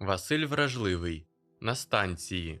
Василь Вражливий на станції.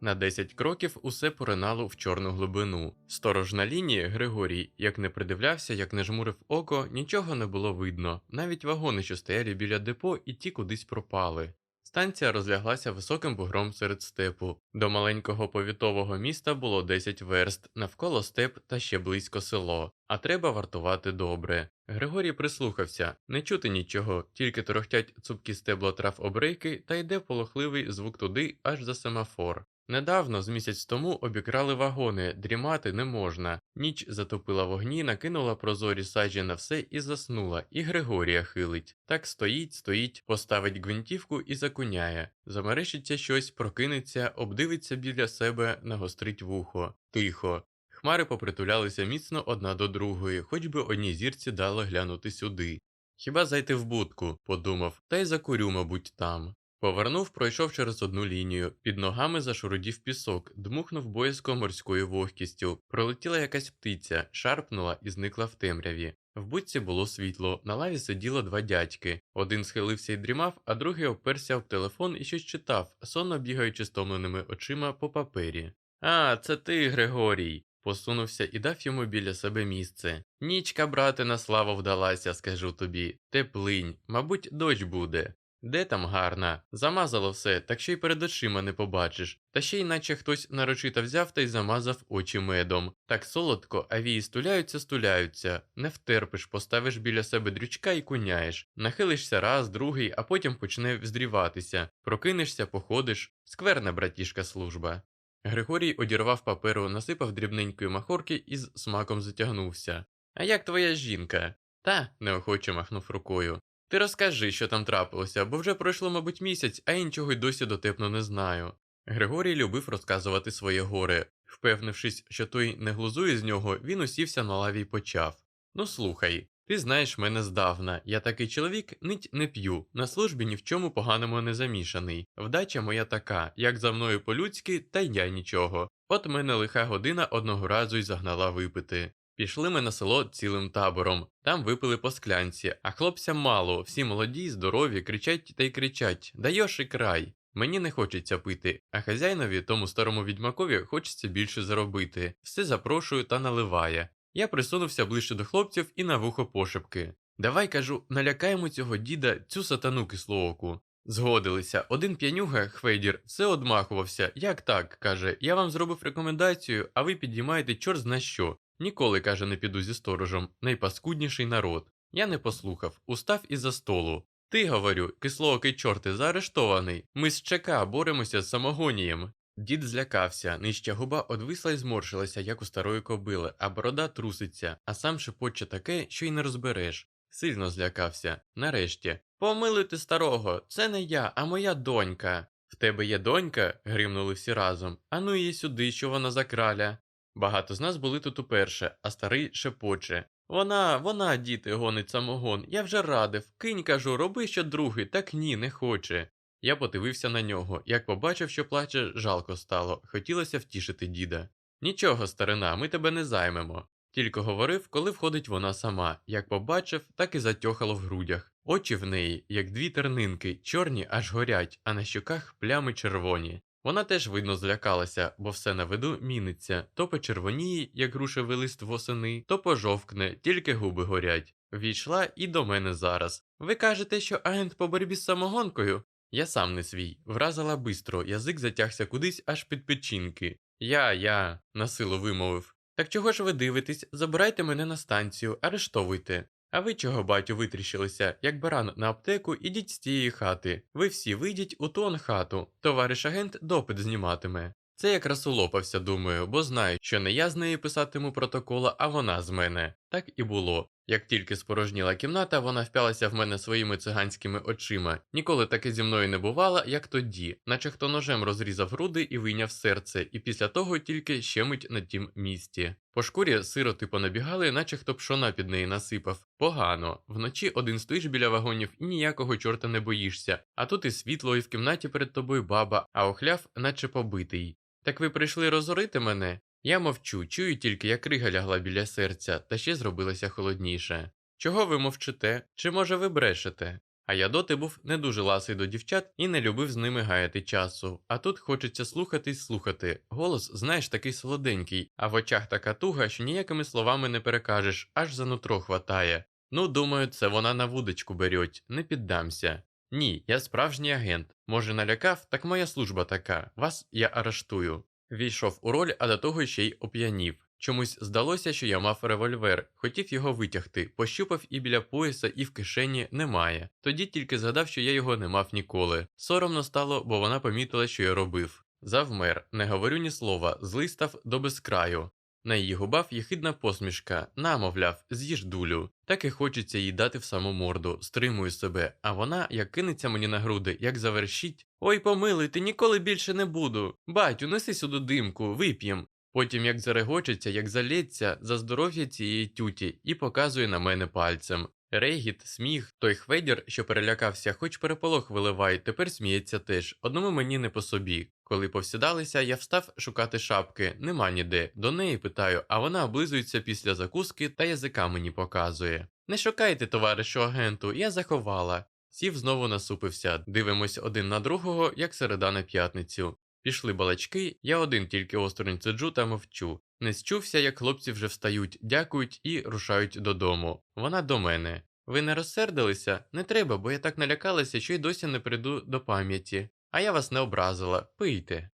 На 10 кроків усе поринало в чорну глибину. Сторож на лінії Григорій, як не придивлявся, як не жмурив око, нічого не було видно. Навіть вагони, що стояли біля депо, і ті кудись пропали. Станція розляглася високим бугром серед степу. До маленького повітового міста було 10 верст, навколо степ та ще близько село. А треба вартувати добре. Григорій прислухався, не чути нічого, тільки торохтять цупкі стебла трав обрейки та йде полохливий звук туди аж за семафор. Недавно, з місяць тому, обікрали вагони, дрімати не можна. Ніч затопила вогні, накинула прозорі саджі на все і заснула, і Григорія хилить. Так стоїть, стоїть, поставить гвинтівку і закуняє. Замерещиться щось, прокинеться, обдивиться біля себе, нагострить вухо. Тихо. Хмари попритулялися міцно одна до другої, хоч би одній зірці дало глянути сюди. Хіба зайти в будку, подумав, та й закурю, мабуть, там. Повернув, пройшов через одну лінію, під ногами зашурудів пісок, дмухнув боязко морською вогкістю. Пролетіла якась птиця, шарпнула і зникла в темряві. В будці було світло, на лаві сиділо два дядьки. Один схилився і дрімав, а другий оперся в телефон і щось читав, сонно бігаючи стомленими очима по папері. А, це ти, Григорій. Посунувся і дав йому біля себе місце. Нічка, брате, на славу вдалася, скажу тобі. Теплинь, мабуть, дощ буде. Де там гарна? Замазало все, так що й перед очима не побачиш. Та ще й наче хтось нарочито взяв та й замазав очі медом. Так солодко, а вії стуляються, стуляються. Не втерпиш, поставиш біля себе дрючка і куняєш. Нахилишся раз, другий, а потім почне вздріватися. Прокинешся, походиш. Скверна, братішка, служба. Григорій одірвав паперу, насипав дрібненької махорки і з смаком затягнувся. А як твоя жінка? Та, неохоче махнув рукою. Ти розкажи, що там трапилося, бо вже пройшло, мабуть, місяць, а я нічого й досі дотепно не знаю. Григорій любив розказувати своє горе. Впевнившись, що той не глузує з нього, він усівся на лаві й почав. Ну слухай, ти знаєш мене здавна, я такий чоловік нить не п'ю, на службі ні в чому поганому не замішаний. Вдача моя така, як за мною по-людськи, та й я нічого. От мене лиха година одного разу й загнала випити. Пішли ми на село цілим табором. Там випили по склянці, а хлопцям мало, всі молоді, здорові, кричать та й кричать Даєш і край. Мені не хочеться пити, а хазяйнові, тому старому відьмакові, хочеться більше заробити. Все запрошую та наливає. Я присунувся ближче до хлопців і на вухо пошепки. Давай кажу, налякаємо цього діда цю сатану кислооку. Згодилися, один п'янюга, Хвейдір, все одмахувався. Як так? каже, я вам зробив рекомендацію, а ви підіймаєте чорт зна що. Ніколи, каже, не піду зі сторожем, найпаскудніший народ. Я не послухав, устав із-за столу. Ти, говорю, кислоокий чорти, заарештований. Ми з ЧК боремося з самогонієм. Дід злякався, нижча губа одвисла і зморшилася, як у старої кобили, а борода труситься, а сам шепоче таке, що й не розбереш. Сильно злякався. Нарешті. Помилуйте старого, це не я, а моя донька. В тебе є донька? гримнули всі разом. Ану її сюди, що вона за краля. Багато з нас були тут уперше, а старий шепоче. Вона, вона, діти, гонить самогон. Я вже радив. Кинь, кажу, роби що другий, так ні, не хоче. Я подивився на нього. Як побачив, що плаче, жалко стало. Хотілося втішити діда. Нічого, старина, ми тебе не займемо. Тільки говорив, коли входить вона сама. Як побачив, так і затьохало в грудях. Очі в неї, як дві тернинки, чорні аж горять, а на щоках плями червоні. Вона теж, видно, злякалася, бо все на виду міниться то почервоніє, як грушевий лист восени, то пожовкне, тільки губи горять. Війшла і до мене зараз. Ви кажете, що агент по боротьбі з самогонкою? Я сам не свій. Вразила бистро, язик затягся кудись аж під печінки. Я, я, насилу вимовив. Так чого ж ви дивитесь? Забирайте мене на станцію, арештовуйте. А ви чого, батю, витріщилися, як баран на аптеку, ідіть з тієї хати. Ви всі вийдіть у тон хату. Товариш агент допит зніматиме. Це якраз улопався, думаю, бо знаю, що не я з неї писатиму протокола, а вона з мене. Так і було. Як тільки спорожніла кімната, вона впялася в мене своїми циганськими очима. Ніколи таке зі мною не бувало, як тоді, наче хто ножем розрізав груди і вийняв серце, і після того тільки щемить на тім місці. По шкурі сироти понабігали, наче хто пшона під неї насипав. Погано. Вночі один стоїш біля вагонів і ніякого чорта не боїшся. А тут і світло, і в кімнаті перед тобою баба, а охляв, наче побитий. Так ви прийшли розорити мене? Я мовчу, чую тільки, як крига лягла біля серця, та ще зробилося холодніше. Чого ви мовчите? Чи може ви брешете? А я доти був не дуже ласий до дівчат і не любив з ними гаяти часу. А тут хочеться слухати й слухати. Голос, знаєш, такий солоденький, а в очах така туга, що ніякими словами не перекажеш, аж за нутро хватає. Ну, думаю, це вона на вудочку береть, не піддамся. Ні, я справжній агент. Може, налякав, так моя служба така. Вас я арештую. Війшов у роль, а до того ще й оп'янів. Чомусь здалося, що я мав револьвер, хотів його витягти, пощупав і біля пояса, і в кишені немає. Тоді тільки згадав, що я його не мав ніколи. Соромно стало, бо вона помітила, що я робив. Завмер, не говорю ні слова, злий став до безкраю. На її губах єхидна посмішка, намовляв, з'їж дулю. Так і хочеться їй дати в саму морду, стримую себе, а вона, як кинеться мені на груди, як завершить. Ой, помилуй, ти ніколи більше не буду. Батю, неси сюди димку, вип'єм. Потім як зарегочеться, як залється за здоров'я цієї тюті і показує на мене пальцем. Регіт, сміх, той хведір, що перелякався, хоч переполох виливай, тепер сміється теж. Одному мені не по собі. Коли повсідалися, я встав шукати шапки, нема ніде. До неї питаю, а вона облизується після закуски та язика мені показує. Не шукайте, товаришу агенту, я заховала. Сів знову насупився, дивимось один на другого, як середа на п'ятницю. Пішли балачки, я один тільки осторонь сиджу та мовчу. Не счувся, як хлопці вже встають, дякують і рушають додому. Вона до мене. Ви не розсердилися? Не треба, бо я так налякалася, що й досі не прийду до пам'яті. А я вас не образила, пийте.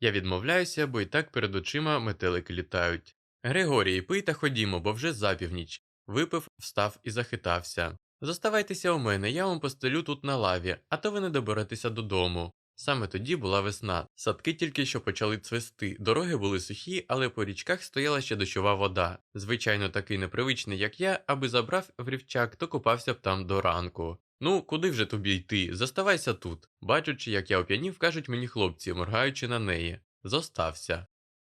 Я відмовляюся, бо і так перед очима метелики літають. Григорій, пий та ходімо, бо вже запівніч. Випив, встав і захитався. Зоставайтеся у мене, я вам постелю тут на лаві, а то ви не доберетеся додому. Саме тоді була весна. Садки тільки що почали цвести, дороги були сухі, але по річках стояла ще дощова вода. Звичайно, такий непривичний, як я, аби забрав в рівчак, то купався б там до ранку. Ну, куди вже тобі йти? Заставайся тут. Бачучи, як я оп'янів, кажуть мені хлопці, моргаючи на неї. Зостався.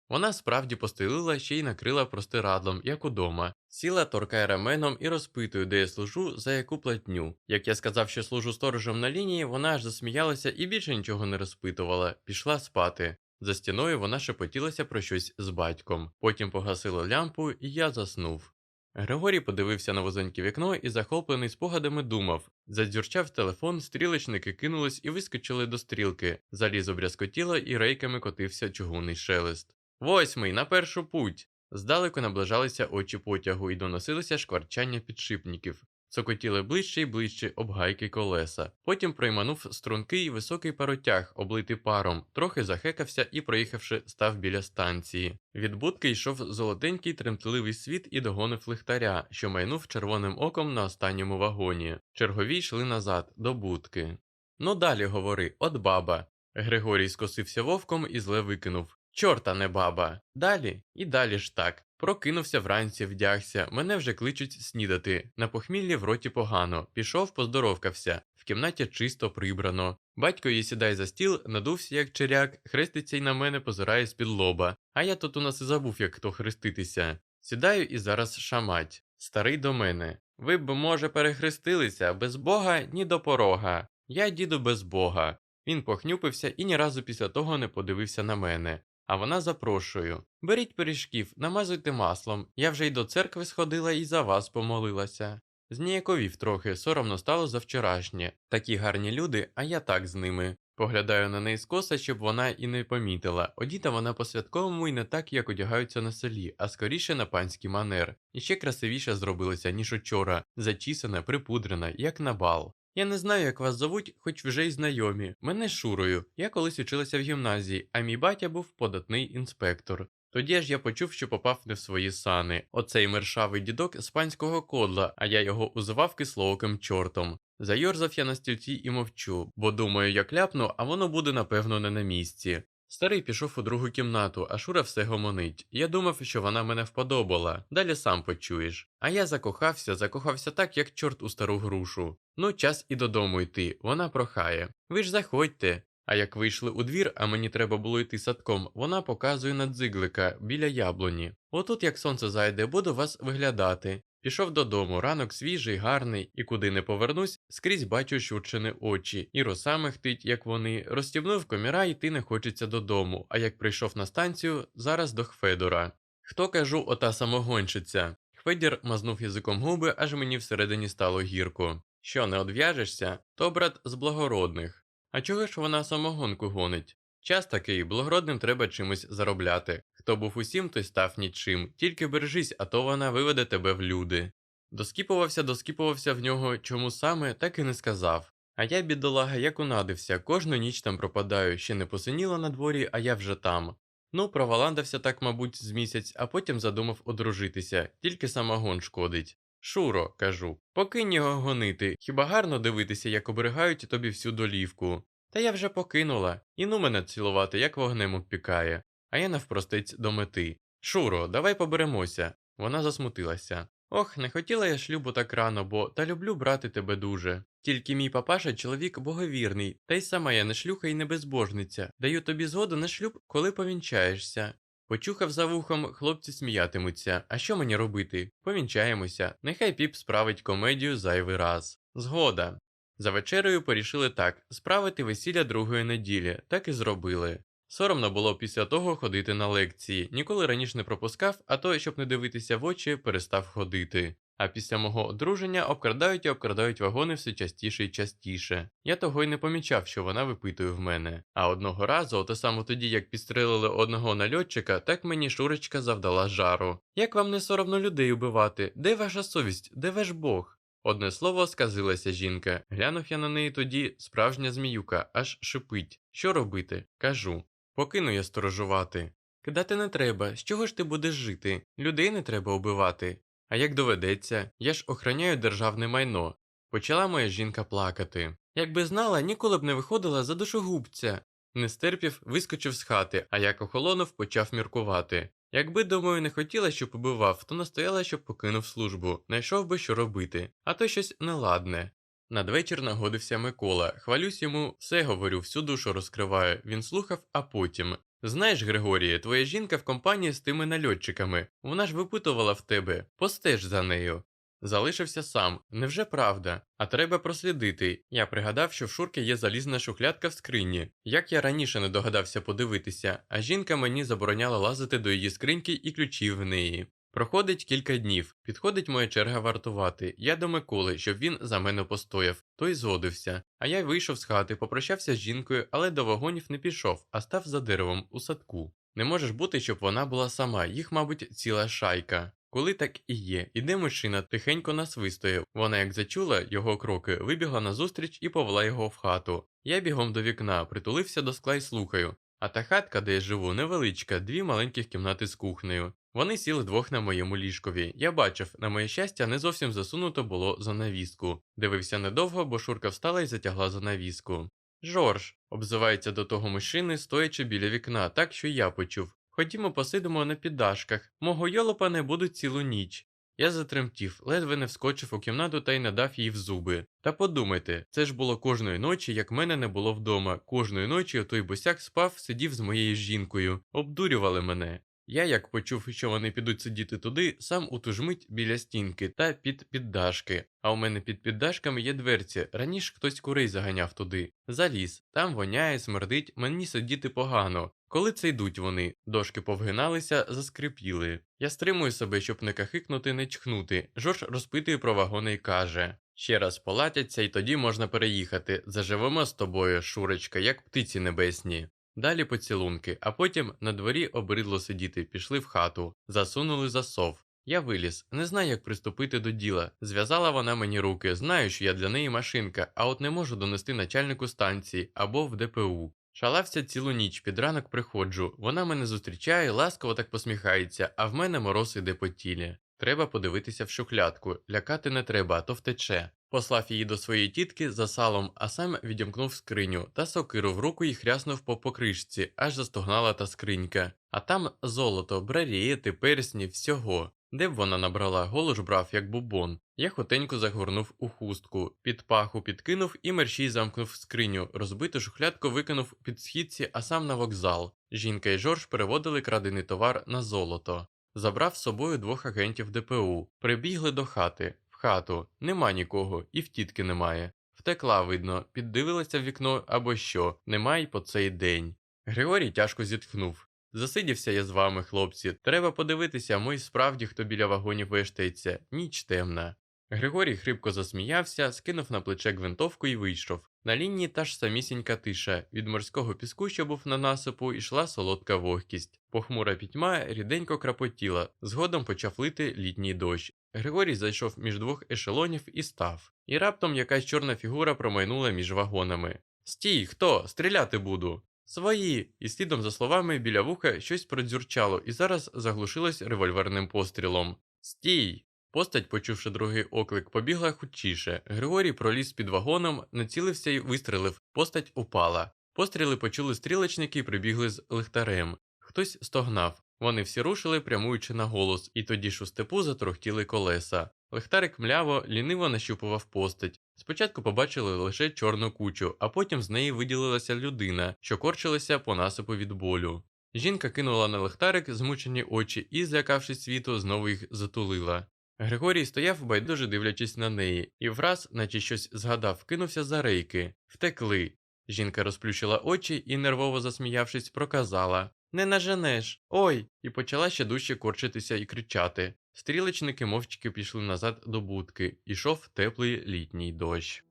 Вона справді постелила ще й накрила простирадлом, як удома. Сіла, торкає раменом і розпитує, де я служу, за яку платню. Як я сказав, що служу сторожем на лінії, вона аж засміялася і більше нічого не розпитувала, пішла спати. За стіною вона шепотілася про щось з батьком. Потім погасила лямпу, і я заснув. Григорій подивився на вузеньке вікно і, захоплений спогадами, думав. Задзюрчав телефон, стрілечники кинулись і вискочили до стрілки. Залізо брязкотіло і рейками котився чугунний шелест. Восьмий, на першу путь. Здалеку наближалися очі потягу і доносилося шкварчання підшипників. Цокотіли ближче й ближче обгайки колеса. Потім пройманув стрункий високий паротяг, облитий паром, трохи захекався і, проїхавши, став біля станції. Від будки йшов золотенький тремтливий світ і догонив лихтаря, що майнув червоним оком на останньому вагоні. Чергові йшли назад, до будки. Ну далі говори, от баба. Григорій скосився вовком і зле викинув. Чорта не баба. Далі і далі ж так. Прокинувся вранці, вдягся, мене вже кличуть снідати. На похміллі в роті погано. Пішов, поздоровкався. В кімнаті чисто прибрано. Батько її сідає за стіл, надувся, як черяк, хреститься й на мене позирає з-під лоба. А я тут у нас і забув, як хто хреститися. Сідаю і зараз шамать. Старий до мене. Ви б, може, перехрестилися без Бога ні до порога. Я діду без Бога. Він похнюпився і ні разу після того не подивився на мене. А вона запрошую. Беріть пиріжків, намазуйте маслом. Я вже й до церкви сходила і за вас помолилася. Зніяковів трохи, соромно стало за вчорашнє. Такі гарні люди, а я так з ними. Поглядаю на неї скоса, щоб вона і не помітила. Одіта вона по святковому і не так, як одягаються на селі, а скоріше на панський манер. І ще красивіша зробилася, ніж учора, зачісана, припудрена, як на бал. Я не знаю, як вас зовуть, хоч вже й знайомі. Мене Шурою. Я колись училася в гімназії, а мій батя був податний інспектор. Тоді ж я почув, що попав не в свої сани. Оцей мершавий дідок з панського кодла, а я його узивав кислооким чортом. Зайорзав я на стільці і мовчу, бо думаю, як ляпну, а воно буде напевно не на місці. Старий пішов у другу кімнату, а Шура все гомонить. Я думав, що вона мене вподобала. Далі сам почуєш. А я закохався, закохався так, як чорт у стару грушу. Ну, час і додому йти, вона прохає. Ви ж заходьте. А як вийшли у двір, а мені треба було йти садком, вона показує на дзиглика біля яблуні. Отут, як сонце зайде, буду вас виглядати. Пішов додому, ранок свіжий, гарний, і куди не повернусь, скрізь бачу щурчини очі, і роса мехтить, як вони, розстібнув коміра, йти не хочеться додому, а як прийшов на станцію, зараз до Хфедора. Хто кажу, ота самогонщиця? Хфедір мазнув язиком губи, аж мені всередині стало гірко. Що, не одв'яжешся? То брат з благородних. А чого ж вона самогонку гонить? Час такий, благородним треба чимось заробляти. Хто був усім, той став нічим. Тільки бережись, а то вона виведе тебе в люди. Доскіпувався, доскіпувався в нього, чому саме, так і не сказав. А я, бідолага, як унадився, кожну ніч там пропадаю, ще не посиніло на дворі, а я вже там. Ну, проваландався так, мабуть, з місяць, а потім задумав одружитися, тільки самогон шкодить. Шуро, кажу, покинь його гонити, хіба гарно дивитися, як оберегають тобі всю долівку. Та я вже покинула, і ну мене цілувати, як вогнем обпікає, а я навпростець до мети. Шуро, давай поберемося. Вона засмутилася. Ох, не хотіла я шлюбу так рано, бо та люблю брати тебе дуже. Тільки мій папаша чоловік боговірний, та й сама я не шлюха і не безбожниця. Даю тобі згоду на шлюб, коли повінчаєшся. Почухав за вухом, хлопці сміятимуться. А що мені робити? Повінчаємося. Нехай піп справить комедію зайвий раз. Згода. За вечерею порішили так справити весілля другої неділі, так і зробили. Соромно було після того ходити на лекції, ніколи раніше не пропускав, а то, щоб не дивитися в очі, перестав ходити. А після мого одруження обкрадають і обкрадають вагони все частіше і частіше. Я того й не помічав, що вона випитує в мене. А одного разу, ото саме тоді, як підстрелили одного нальотчика, так мені Шурочка завдала жару. Як вам не соромно людей убивати? Де ваша совість? Де ваш Бог? Одне слово сказилася жінка. Глянув я на неї тоді, справжня зміюка, аж шипить. Що робити? Кажу. Покину я сторожувати. Кидати не треба, з чого ж ти будеш жити? Людей не треба убивати. А як доведеться, я ж охороняю державне майно. Почала моя жінка плакати. Якби знала, ніколи б не виходила за душогубця. Не стерпів, вискочив з хати, а як охолонув, почав міркувати. Якби, думаю, не хотіла, щоб побивав, то настояла, щоб покинув службу, знайшов би, що робити, а то щось неладне. Надвечір нагодився Микола. Хвалюсь йому, все говорю, всю душу розкриваю. Він слухав, а потім. Знаєш, Григоріє, твоя жінка в компанії з тими нальотчиками. Вона ж випитувала в тебе, постеж за нею. Залишився сам. Невже правда? А треба прослідити. Я пригадав, що в Шурки є залізна шухлядка в скрині. Як я раніше не догадався подивитися, а жінка мені забороняла лазити до її скриньки і ключів в неї. Проходить кілька днів, підходить моя черга вартувати. Я до Миколи, щоб він за мене постояв. Той згодився. А я вийшов з хати, попрощався з жінкою, але до вагонів не пішов, а став за деревом у садку. Не може бути, щоб вона була сама, їх, мабуть, ціла шайка. Коли так і є, іде мужчина, тихенько насвистує. Вона, як зачула його кроки, вибігла назустріч і повела його в хату. Я бігом до вікна, притулився до скла й слухаю. А та хатка, де я живу, невеличка, дві маленьких кімнати з кухнею. Вони сіли двох на моєму ліжкові. Я бачив, на моє щастя, не зовсім засунуто було занавіску. Дивився недовго, бо Шурка встала і затягла занавіску. Жорж, обзивається до того мужчини, стоячи біля вікна, так що я почув. Ходімо, посидимо на піддашках. Мого йолопа не будуть цілу ніч. Я затремтів, ледве не вскочив у кімнату та й надав їй в зуби. Та подумайте, це ж було кожної ночі, як мене не було вдома. Кожної ночі той босяк спав, сидів з моєю жінкою, обдурювали мене. Я, як почув, що вони підуть сидіти туди, сам у ту ж мить біля стінки та під піддашки. А у мене під піддашками є дверці. Раніше хтось курей заганяв туди. Заліз, там воняє, смердить, мені сидіти погано. Коли це йдуть вони, дошки повгиналися, заскрипіли. Я стримую себе, щоб не кахикнути, не чхнути. Жорж розпитує про вагони і каже: ще раз полатяться, і тоді можна переїхати. Заживемо з тобою, Шурочка, як птиці небесні. Далі поцілунки, а потім на дворі обридло сидіти, пішли в хату, засунули засов. Я виліз, не знаю, як приступити до діла. Зв'язала вона мені руки, знаю, що я для неї машинка, а от не можу донести начальнику станції або в ДПУ. Шалався цілу ніч, під ранок приходжу. Вона мене зустрічає, ласково так посміхається, а в мене мороз іде по тілі. Треба подивитися в шухлядку, лякати не треба, а то втече. Послав її до своєї тітки за салом, а сам відімкнув скриню та сокиру в руку і хряснув по покришці, аж застогнала та скринька. А там золото, брарієти, персні, всього. Де б вона набрала, голож брав, як бубон. Я хотенько загорнув у хустку, під паху підкинув і мерщій замкнув скриню, розбиту шухлядку викинув під східці, а сам на вокзал. Жінка і Жорж переводили крадений товар на золото. Забрав з собою двох агентів ДПУ, прибігли до хати, в хату, нема нікого, і в тітки немає. Втекла, видно, піддивилася в вікно або що, нема й по цей день. Григорій тяжко зітхнув. Засидівся я з вами, хлопці. Треба подивитися, мой справді хто біля вагонів вештається, ніч темна. Григорій хрипко засміявся, скинув на плече гвинтовку і вийшов. На лінії та ж самісінька тиша. Від морського піску, що був на насипу, йшла солодка вогкість. Похмура пітьма ріденько крапотіла, згодом почав лити літній дощ. Григорій зайшов між двох ешелонів і став. І раптом якась чорна фігура промайнула між вагонами. Стій, хто? Стріляти буду. Свої. І слідом за словами біля вуха щось продзюрчало і зараз заглушилось револьверним пострілом. Стій! Постать, почувши другий оклик, побігла хутчіше. Григорій проліз під вагоном, націлився і вистрелив. Постать упала. Постріли почули стрілочники і прибігли з лихтарем. Хтось стогнав. Вони всі рушили, прямуючи на голос, і тоді ж у степу затрохтіли колеса. Лихтарик мляво, ліниво нащупував постать. Спочатку побачили лише чорну кучу, а потім з неї виділилася людина, що корчилася по насипу від болю. Жінка кинула на лихтарик змучені очі і, злякавшись світу, знову їх затулила. Григорій стояв байдуже дивлячись на неї, і враз, наче щось згадав, кинувся за рейки. Втекли. Жінка розплющила очі і, нервово засміявшись, проказала Не наженеш. Ой! і почала ще дужче корчитися і кричати. Стрілечники мовчки пішли назад до будки, ішов теплий літній дощ.